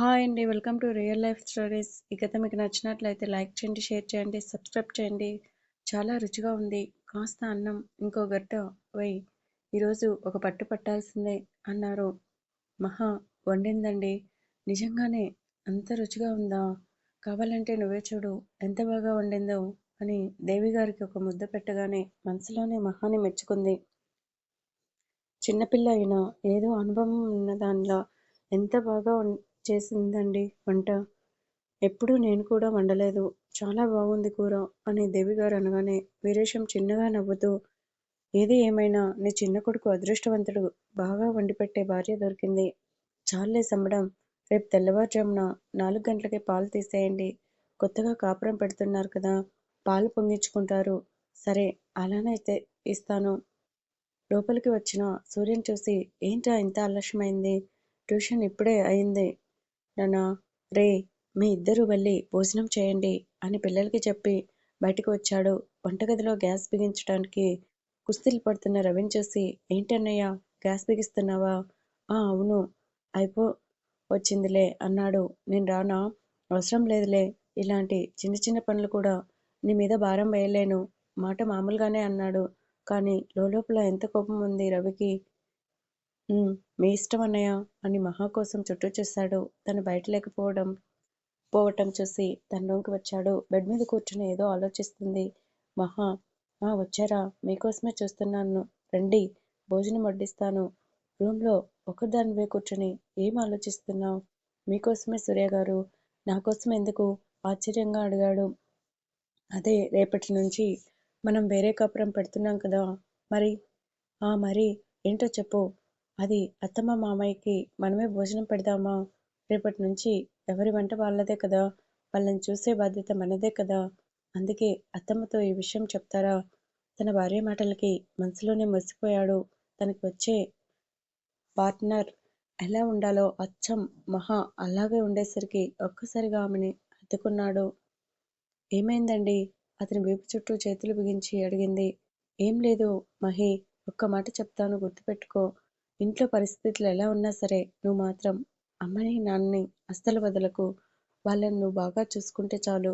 Hi అండి. Welcome to real life stories. ఈ కథ మీకు నచ్చినట్లయితే లైక్ చేయండి, షేర్ చేయండి, సబ్స్క్రైబ్ చేయండి. చాలా రుచిగా ఉంది. కాస్త అన్నం ఇంకో గట్ట వై ఈరోజు ఒక పట్టు పట్టాల్సిందే అన్నారు. మహా వండిందండి. నిజంగానే అంత రుచిగా ఉందా? కావాలంటే నువ్వే చూడు ఎంత బాగా వండిందో అని దేవిగారికి ఒక ముద్ద పెట్టగానే మనసులోనే మహాని మెచ్చుకుంది. చిన్నపిల్ల అయినా ఏదో అనుభవం ఉన్నదానిలా ఎంత బాగా చేసిందండి వంట. ఎప్పుడూ నేను కూడా వండలేదు. చాలా బాగుంది కూర అని దేవిగారు అనగానే వీరేశం చిన్నగా నవ్వుతూ ఏది ఏమైనా నీ చిన్న కొడుకు అదృష్టవంతుడు. బాగా వండిపెట్టే భార్య దొరికింది. చాలే సంబడం. రేపు తెల్లవారుజామున నాలుగు గంటలకే పాలు తీసేయండి. కొత్తగా కాపురం పెడుతున్నారు కదా పాలు పొంగించుకుంటారు. సరే అలానైతే ఇస్తాను. లోపలికి వచ్చిన సూర్యం చూసి ఏంటా ఇంత ఆలస్యమైంది? ట్యూషన్ ఇప్పుడే అయింది నాన్నా రే మీ ఇద్దరూ వెళ్ళి భోజనం చేయండి అని పిల్లలకి చెప్పి బయటకు వచ్చాడు. వంటగదిలో గ్యాస్ బిగించడానికి కుస్తీలు పడుతున్న రవిని చూసి ఏంటన్నయ్య గ్యాస్ బిగిస్తున్నావా? ఆ అవును అయిపో వచ్చిందిలే అన్నాడు. నేను రానా? అవసరం లేదులే. ఇలాంటి చిన్న చిన్న పనులు కూడా నీ మీద భారం వేయలేను. మాట మామూలుగానే అన్నాడు. కానీ లోలోపల ఎంత కోపం ఉంది రవికి. మీ ఇష్టం అన్నయ్య అని మహా కోసం చుట్టూ చూశాడు. తను బయట లేకపోవడం పోవటం చూసి తన రూమ్కి వచ్చాడు. బెడ్ మీద కూర్చుని ఏదో ఆలోచిస్తుంది. మహా ఆ వచ్చారా? మీకోసమే చూస్తున్నాను. రండి భోజనం వడ్డిస్తాను. రూంలో ఒకదానివే కూర్చుని ఏం ఆలోచిస్తున్నావు మీకోసమే సూర్యగారు. నాకోసం ఎందుకు? ఆశ్చర్యంగా అడిగాడు. అదే రేపటి నుంచి మనం వేరే కాపురం పెడుతున్నాం కదా మరి ఆ మరి ఏంటో చెప్పు. అది అత్తమ్మ మామయ్యకి మనమే భోజనం పెడదామా? రేపటి నుంచి ఎవరి వంట వాళ్ళదే కదా వాళ్ళని చూసే బాధ్యత మనదే కదా అందుకే అత్తమ్మతో ఈ విషయం చెప్తారా? తన భార్య మాటలకి మనసులోనే మురిసిపోయాడు. తనకి వచ్చే పార్ట్నర్ ఎలా ఉండాలో అచ్చం మహా అలాగే ఉండేసరికి ఒక్కసారిగా ఆమెని హత్తుకున్నాడు. ఏమైందండి? అతని వీపు చుట్టూ చేతులు బిగించి అడిగింది. ఏం లేదు మహి ఒక్క మాట చెప్తాను గుర్తుపెట్టుకో. ఇంట్లో పరిస్థితులు ఎలా ఉన్నా సరే నువ్వు మాత్రం అమ్మని నాన్నని అస్సలు వదలకు. వాళ్ళని నువ్వు బాగా చూసుకుంటే చాలు.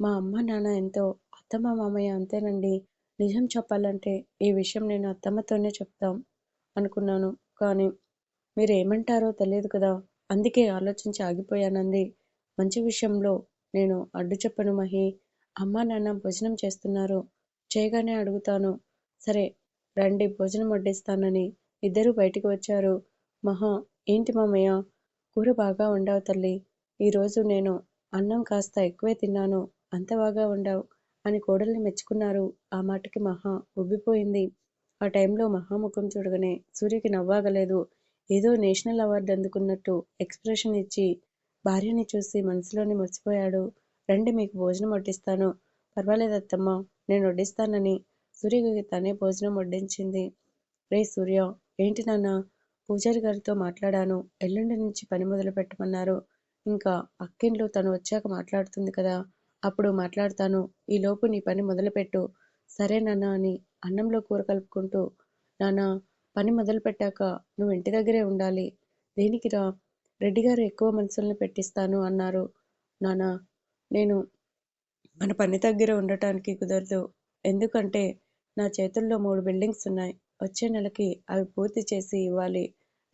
మా అమ్మ నాన్న ఎంతో అత్తమ్మ మామయ్య అంతేనండి. నిజం చెప్పాలంటే ఈ విషయం నేను అత్తమ్మతోనే చెప్తాం అనుకున్నాను. కానీ మీరు ఏమంటారో తెలియదు కదా అందుకే ఆలోచించి ఆగిపోయానంది. మంచి విషయంలో నేను అడ్డు చెప్పను మహి అమ్మా నాన్న భోజనం చేస్తున్నారు. చేయగానే అడుగుతాను. సరే రండి భోజనం వడ్డిస్తానని ఇద్దరూ బయటికి వచ్చారు. మహా ఏంటి మామయ్య? కూర బాగా వండావు తల్లి ఈరోజు నేను అన్నం కాస్త ఎక్కువే తిన్నాను. అంత బాగా వండావు అని కోడల్ని మెచ్చుకున్నారు. ఆ మాటకి మహా ఉబ్బిపోయింది. ఆ టైంలో మహా ముఖం చూడగానే సూర్యకి నవ్వాగలేదు. ఏదో నేషనల్ అవార్డు అందుకున్నట్టు ఎక్స్ప్రెషన్ ఇచ్చి భార్యని చూసి మనసులోనే మర్చిపోయాడు రండి మీకు భోజనం వడ్డిస్తాను. పర్వాలేదు అత్తమ్మ నేను వడ్డిస్తానని సూర్యకి తనే భోజనం వడ్డించింది. రే సూర్య ఏంటి నాన్న పూజారి గారితో మాట్లాడాను. ఎల్లుండి నుంచి పని మొదలు పెట్టమన్నారు. ఇంకా అక్కిండ్లు తను వచ్చాక మాట్లాడుతుంది కదా అప్పుడు మాట్లాడతాను. ఈలోపు నీ పని మొదలుపెట్టు. సరే నాన్నా అని అన్నంలో కూర కలుపుకుంటూ నాన్న పని మొదలు పెట్టాక నువ్వు ఇంటి దగ్గరే ఉండాలి. దేనికిరా? రెడ్డిగారు ఎక్కువ మనుషుల్ని పెట్టిస్తాను అన్నారు. నాన్నా నేను మన పని దగ్గర ఉండటానికి కుదరదు. ఎందుకంటే నా చేతుల్లో మూడు బిల్డింగ్స్ ఉన్నాయి. వచ్చే నెలకి అవి పూర్తి చేసి ఇవ్వాలి.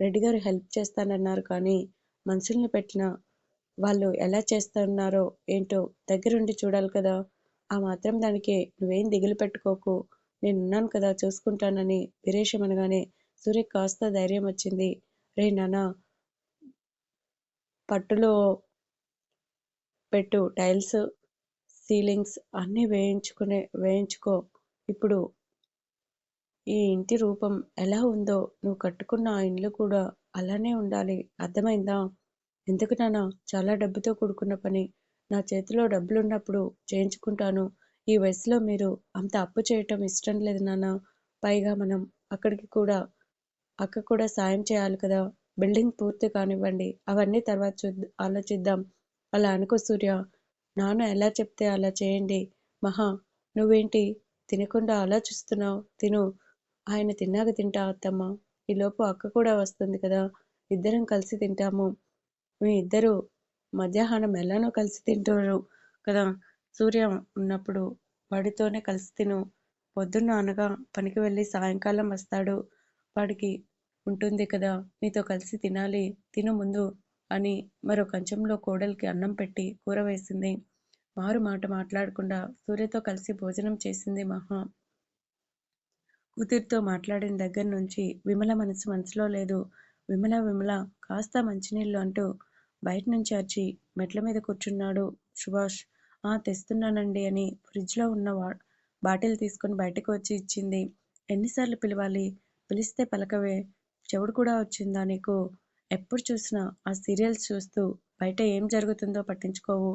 రెడ్డిగారు హెల్ప్ చేస్తానన్నారు కానీ మనుషుల్ని పెట్టిన వాళ్ళు ఎలా చేస్తున్నారో ఏంటో దగ్గరుండి చూడాలి కదా ఆ మాత్రం దానికే నువ్వేం దిగులు పెట్టుకోకు. నేనున్నాను కదా చూసుకుంటానని వీరేశం అనగానే సూర్య కాస్త ధైర్యం వచ్చింది. రే నాన్న పట్టులో పెట్టు టైల్స్, సీలింగ్స్ అన్నీ వేయించుకునే వేయించుకో. ఇప్పుడు ఈ ఇంటి రూపం ఎలా ఉందో నువ్వు కట్టుకున్న ఆ ఇల్లు కూడా అలానే ఉండాలి. అర్థమైందా? ఎందుకు నాన్నా? చాలా డబ్బుతో కూడుకున్న పని. నా చేతిలో డబ్బులున్నప్పుడు చేయించుకుంటాను. ఈ వయసులో మీరు అంత అప్పు చేయటం ఇష్టం లేదు నాన్నా. పైగా మనం అక్కడికి కూడా అక్క కూడా సాయం చేయాలి కదా బిల్డింగ్ పూర్తి కానివ్వండి. అవన్నీ తర్వాత చూ ఆలోచిద్దాం. అలా అనుకో సూర్య. నాన్న ఎలా చెప్తే అలా చేయండి. మహా నువ్వేంటి తినకుండా ఆలోచిస్తున్నావు తిను. ఆయన తిన్నాక తింటా అత్తమ్మా. ఈలోపు అక్క కూడా వస్తుంది కదా ఇద్దరం కలిసి తింటాము. మీ ఇద్దరు మధ్యాహ్నం ఎలానో కలిసి తింటారు కదా సూర్య ఉన్నప్పుడు వాడితోనే కలిసి తిను పొద్దున్న అనగా పనికి వెళ్ళి సాయంకాలం వస్తాడు వాడికి ఉంటుంది కదా నీతో కలిసి తినాలి తిను ముందు అని మరో కంచంలో కోడలికి అన్నం పెట్టి కూర వేసింది మారు మాట మాట్లాడకుండా సూర్యతో కలిసి భోజనం చేసింది మహా కూతురితో మాట్లాడిన దగ్గర నుంచి విమల మనసు మనసులో లేదు. విమల విమల కాస్త మంచినీళ్ళు అంటూ బయట నుంచి అరిచి మెట్ల మీద కూర్చున్నాడు సుభాష్. ఆ తెస్తున్నానండి అని ఫ్రిడ్జ్లో ఉన్న వా బాటిల్ తీసుకుని బయటకు వచ్చి ఇచ్చింది. ఎన్నిసార్లు పిలవాలి? పిలిస్తే పలకవే. చెవుడు కూడా వచ్చిందా నీకు? ఎప్పుడు చూసినా ఆ సీరియల్స్ చూస్తూ బయట ఏం జరుగుతుందో పట్టించుకోవు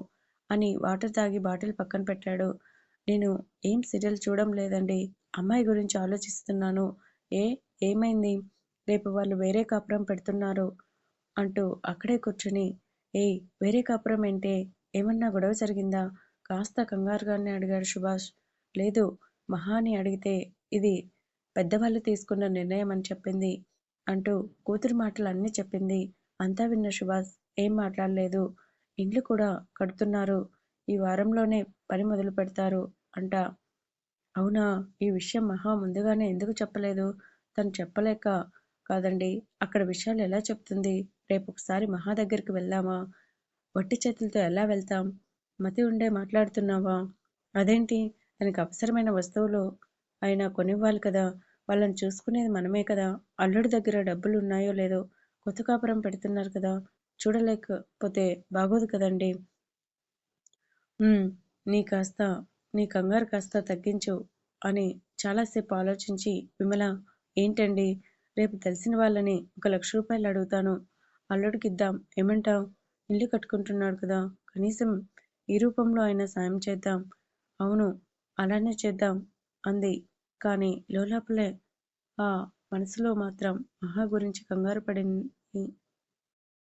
అని వాటర్ తాగి బాటిల్ పక్కన పెట్టాడు. నేను ఏం సీరియల్ చూడడం లేదండి. అమ్మాయి గురించి ఆలోచిస్తున్నాను. ఏ ఏమైంది? రేపు వాళ్ళు వేరే కాపురం పెడుతున్నారు అంటూ అక్కడే కూర్చుని ఏయ్ వేరే కాపురం ఏంటే? ఏమన్నా గొడవ జరిగిందా? కాస్త కంగారుగానే అడిగాడు సుభాష్. లేదు మహాని అడిగితే ఇది పెద్దవాళ్ళు తీసుకున్న నిర్ణయం అని చెప్పింది అంటూ కూతురు మాటలు అన్నీ చెప్పింది. అంతా విన్న సుభాష్ ఏం మాట్లాడలేదు. ఇండ్లు కూడా కడుతున్నారు. ఈ వారంలోనే పని మొదలు పెడతారు అంట. అవునా? ఈ విషయం మహా ముందుగానే ఎందుకు చెప్పలేదు? తను చెప్పలేక కాదండి. అక్కడ విషయాలు ఎలా చెప్తుంది? రేపు ఒకసారి మహా దగ్గరికి వెళ్దామా? వట్టి చేతులతో ఎలా వెళ్తాం? మతి ఉండే మాట్లాడుతున్నావా? అదేంటి? తనకి అవసరమైన వస్తువులు అయినా కొనివ్వాలి కదా? వాళ్ళని చూసుకునేది మనమే కదా? అల్లుడి దగ్గర డబ్బులు ఉన్నాయో లేదో కొత్త కాపురం పెడుతున్నారు కదా? చూడలేకపోతే బాగోదు కదండి. నీ కాస్త నీ కంగారు కాస్త తగ్గించు అని చాలాసేపు ఆలోచించి విమల ఏంటండి? రేపు తెలిసిన వాళ్ళని ఒక లక్ష రూపాయలు అడుగుతాను. అల్లుడికి ఇద్దాం ఇల్లు కట్టుకుంటున్నాడు కదా. కనీసం ఈ రూపంలో అయినా సాయం చేద్దాం. అవును అలానే చేద్దాం అంది. కానీ లోలోపలే ఆ మనసులో మాత్రం మహా గురించి కంగారు పడింది.